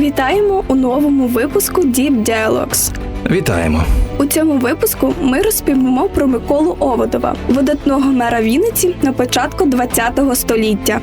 Вітаємо у новому випуску Deep Dialogues. Вітаємо! У цьому випуску ми розповімо про Миколу Оводова, видатного мера Вінниці на початку ХХ століття.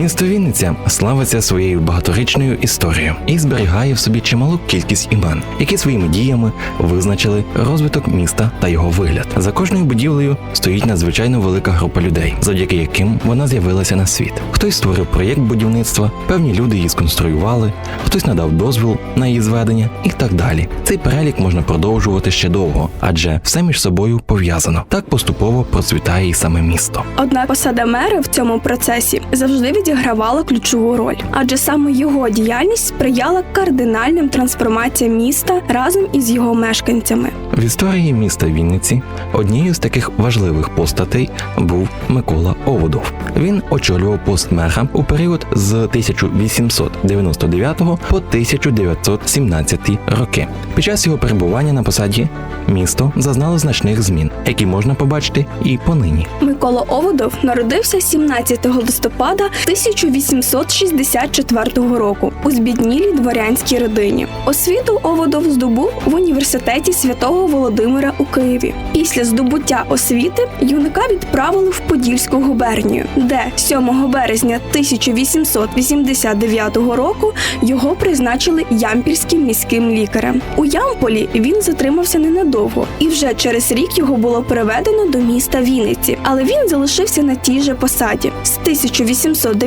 Місто Вінниця славиться своєю багаторічною історією і зберігає в собі чималу кількість імен, які своїми діями визначили розвиток міста та його вигляд. За кожною будівлею стоїть надзвичайно велика група людей, завдяки яким вона з'явилася на світ. Хтось створив проєкт будівництва, певні люди її сконструювали, хтось надав дозвіл на її зведення і так далі. Цей перелік можна продовжувати ще довго, адже все між собою пов'язано. Так поступово процвітає і саме місто. Однак посада мера в цьому процесі завжди відігравала ключову роль, адже саме його діяльність сприяла кардинальним трансформаціям міста разом із його мешканцями. В історії міста Вінниці однією з таких важливих постатей був Микола Оводов. Він очолював пост мера у період з 1899 по 1917 роки. Під час його перебування на посаді місто зазнало значних змін, які можна побачити і понині. Микола Оводов народився 17 листопада 1864 року у збіднілій дворянській родині. Освіту Оводов здобув в університеті святого Володимира у Києві. Після здобуття освіти юнака відправили в Подільську губернію, де 7 березня 1889 року його призначили ямпільським міським лікарем. У Ямполі він затримався ненадовго, і вже через рік його було переведено до міста Вінниці, але він залишився на тій же посаді. З 1890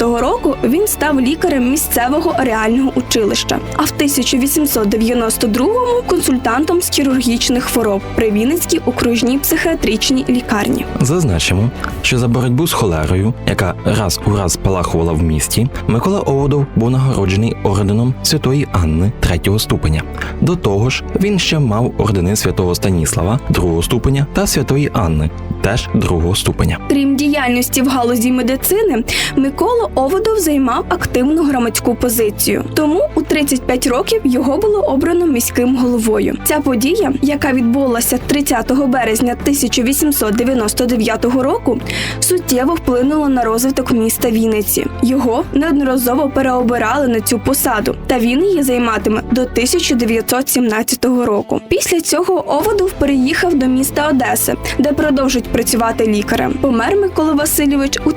року він став лікарем місцевого реального училища, а в 1892-му консультантом з хірургічних хвороб при Вінницькій окружній психіатричній лікарні. Зазначимо, що за боротьбу з холерою, яка раз у раз спалахувала в місті, Микола Оводов був нагороджений орденом Святої Анни третього ступеня. До того ж, він ще мав ордени святого Станіслава другого ступеня та Святої Анни, теж другого ступеня. Крім діяльності в галузі медицини, Микола Оводов займав активну громадську позицію. Тому у 35 років його було обрано міським головою. Ця подія, яка відбулася 30 березня 1899 року, суттєво вплинула на розвиток міста Вінниці. Його неодноразово переобирали на цю посаду, та він її займатиме до 1917 року. Після цього Оводов переїхав до міста Одеси, де продовжить працювати лікарем. Помер Микола Васильович у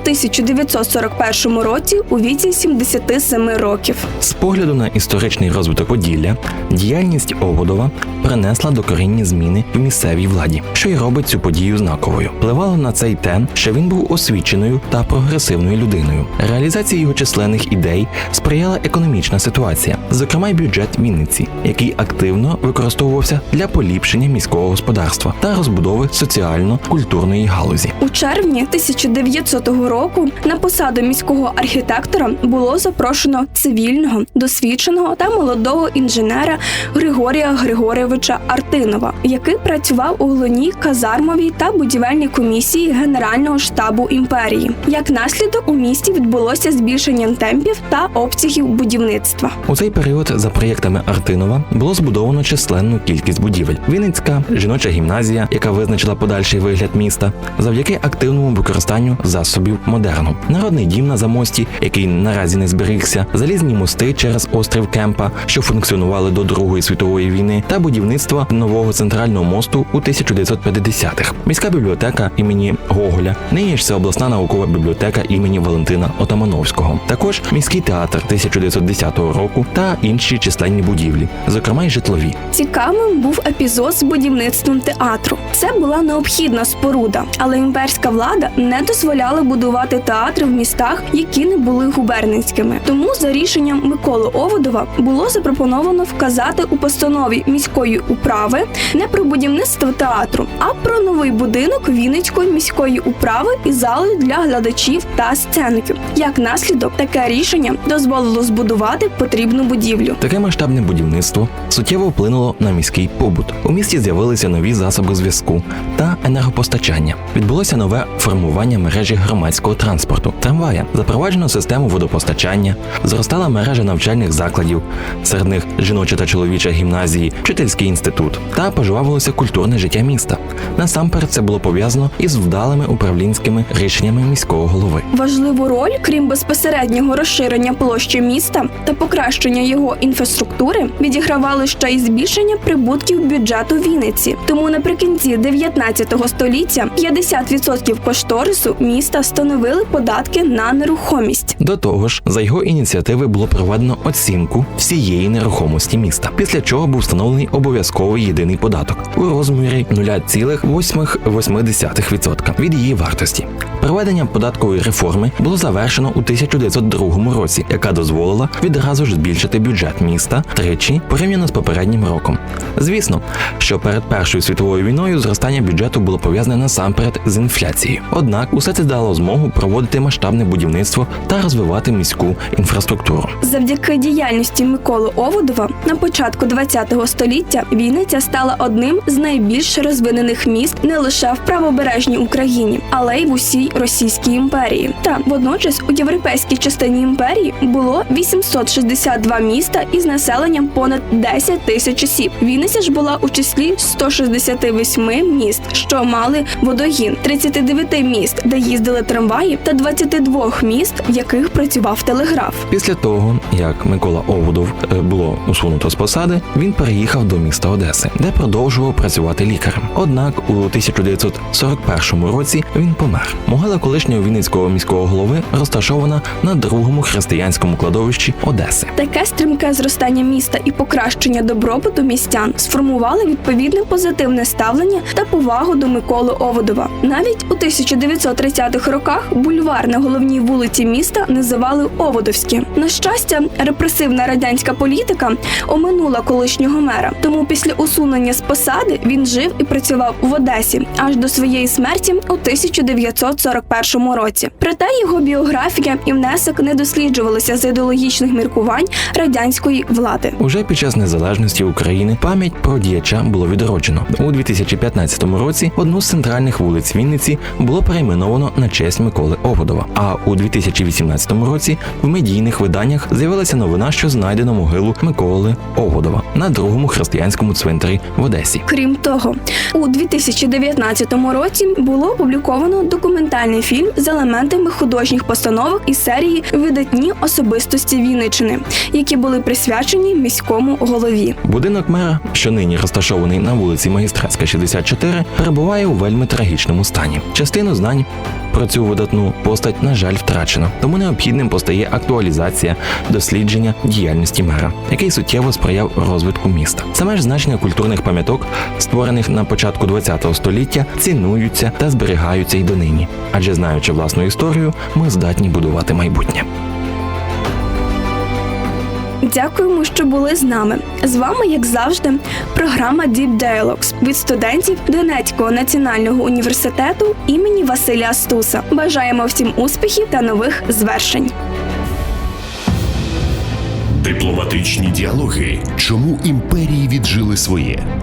1941 році у віці 77 років. З погляду на історичний розвиток Поділля, діяльність Оводова принесла докорінні зміни в місцевій владі, що й робить цю подію знаковою. Впливало на це й те, що він був освіченою та прогресивною людиною. Реалізації його численних ідей сприяла економічна ситуація, зокрема й бюджет Вінниці, який активно використовувався для поліпшення міського господарства та розбудови соціально-культурної галузі. У червні 1900 року на посаду міського архітектора було запрошено цивільного, досвідченого та молодого інженера Григорія Григорьовича Артинова, який працював у головній казармовій та будівельній комісії Генерального штабу імперії. Як наслідок у місті відбулося збільшення темпів та обсягів будівництва. У цей період, за проєктами Артинова, було збудовано численну кількість будівель. Вінницька жіноча гімназія, яка визначила подальший вигляд міста, завдяки активному використанню засобів модерну. Народний дім на замості, який наразі не зберігся, залізні мости через острів Кемпа, що функціонували до Другої світової війни, та будівництво нового центрального мосту у 1950-х. Міська бібліотека імені Гоголя, нині ж це обласна наукова бібліотека імені Валентина Отамановського. Також міський театр 1910 року та інші численні будівлі, зокрема й житлові. Цікавим був епізод з будівництвом театру. Це була необхідна споруда. але імперська влада не дозволяла будувати театри в містах, які не були губернськими. Тому за рішенням Миколи Оводова було запропоновано вказати у постанові міської управи не про будівництво театру, а про новий будинок Вінницької міської управи із залою для глядачів та сцеників. Як наслідок, таке рішення дозволило збудувати потрібну будівлю. Таке масштабне будівництво суттєво вплинуло на міський побут. У місті з'явилися нові засоби зв'язку та енергопостачання. Відбулося нове формування мережі громадського транспорту, трамвая, запроваджено систему водопостачання, зростала мережа навчальних закладів, серед них жіноча та чоловіча гімназії, вчительський інститут та пожвавилося культурне життя міста. Насамперед це було пов'язано із вдалими управлінськими рішеннями міського голови. Важливу роль, крім безпосереднього розширення площі міста та покращення його інфраструктури, відігравали ще й збільшення прибутків бюджету Вінниці. Тому наприкінці 19 століття 50% кошторису міста становили податки на нерухомість. До того ж, за його ініціативи було проведено оцінку всієї нерухомості міста, після чого був встановлений обов'язковий єдиний податок у розмірі 0,8% від її вартості. Проведення податкової реформи було завершено у 1902 році, яка дозволила відразу ж збільшити бюджет міста тричі порівняно з попереднім роком. Звісно, що перед Першою світовою війною зростання бюджету було пов'язане насамперед з інфляцією. Однак усе це дало змогу проводити масштабне будівництво та розвивати міську інфраструктуру. Завдяки діяльності Миколи Оводова на початку ХХ століття Вінниця стала одним з найбільш розвинених міст не лише в правобережній Україні, але й в усій Російській імперії. Та водночас у європейській частині імперії було 862 міста із населенням понад 10 тисяч осіб. Вінниця ж була у числі 168 міст, що мали водогін, 39 міст, де їздили трамваї, та 22 міст, в яких працював телеграф. Після того, як Микола Оводов е, було усунуто з посади, він переїхав до міста Одеси, де продовжував працювати лікарем. Однак у 1941 році він помер. Могила колишнього вінницького міського голови розташована на другому християнському кладовищі Одеси. Таке стрімке зростання міста і покращення добробуту містян сформували відповідне позитивне ставлення та повагу до Миколи Оводова. Навіть у 1930-х роках бульвар на головній вулиці міста називали Оводовські. На щастя, репресивна радянська політика оминула колишнього мера. Тому після усунення з посади він жив і працював в Одесі аж до своєї смерті у 1941 році. Проте його біографія і внесок не досліджувалися з ідеологічних міркувань радянської влади. Уже під час незалежності України пам'ять про діяча було відроджено. У 2015 році одну з центральних вулиць Вінниці було перейменовано на честь Миколи Оводова. А у 2018 році в медійних виданнях з'явилася новина, що знайдено могилу Миколи Оводова на другому християнському цвинтарі в Одесі. Крім того, у 2019 році було опубліковано документальний фільм з елементами художніх постановок із серії Видатні особистості Вінничини, які були присвячені міському голові. Будинок мера, що нині розташований на вулиці Магістратська, 64, перебуває у вельми трагічному стані. Частину знань про цю видатну постать, на жаль, втрачено. Тому необхідним постає актуалізація дослідження діяльності мера, який суттєво сприяв розвитку міста. Саме ж значення культурних пам'яток, створених на початку ХХ століття, цінуються та зберігаються й донині. Адже знаючи власну історію, ми здатні будувати майбутнє. Дякуємо, що були з нами. З вами, як завжди, програма Deep Dialogues від студентів Донецького національного університету імені Василя Стуса. Бажаємо всім успіхів та нових звершень. Дипломатичні діалоги. Чому імперії віджили своє?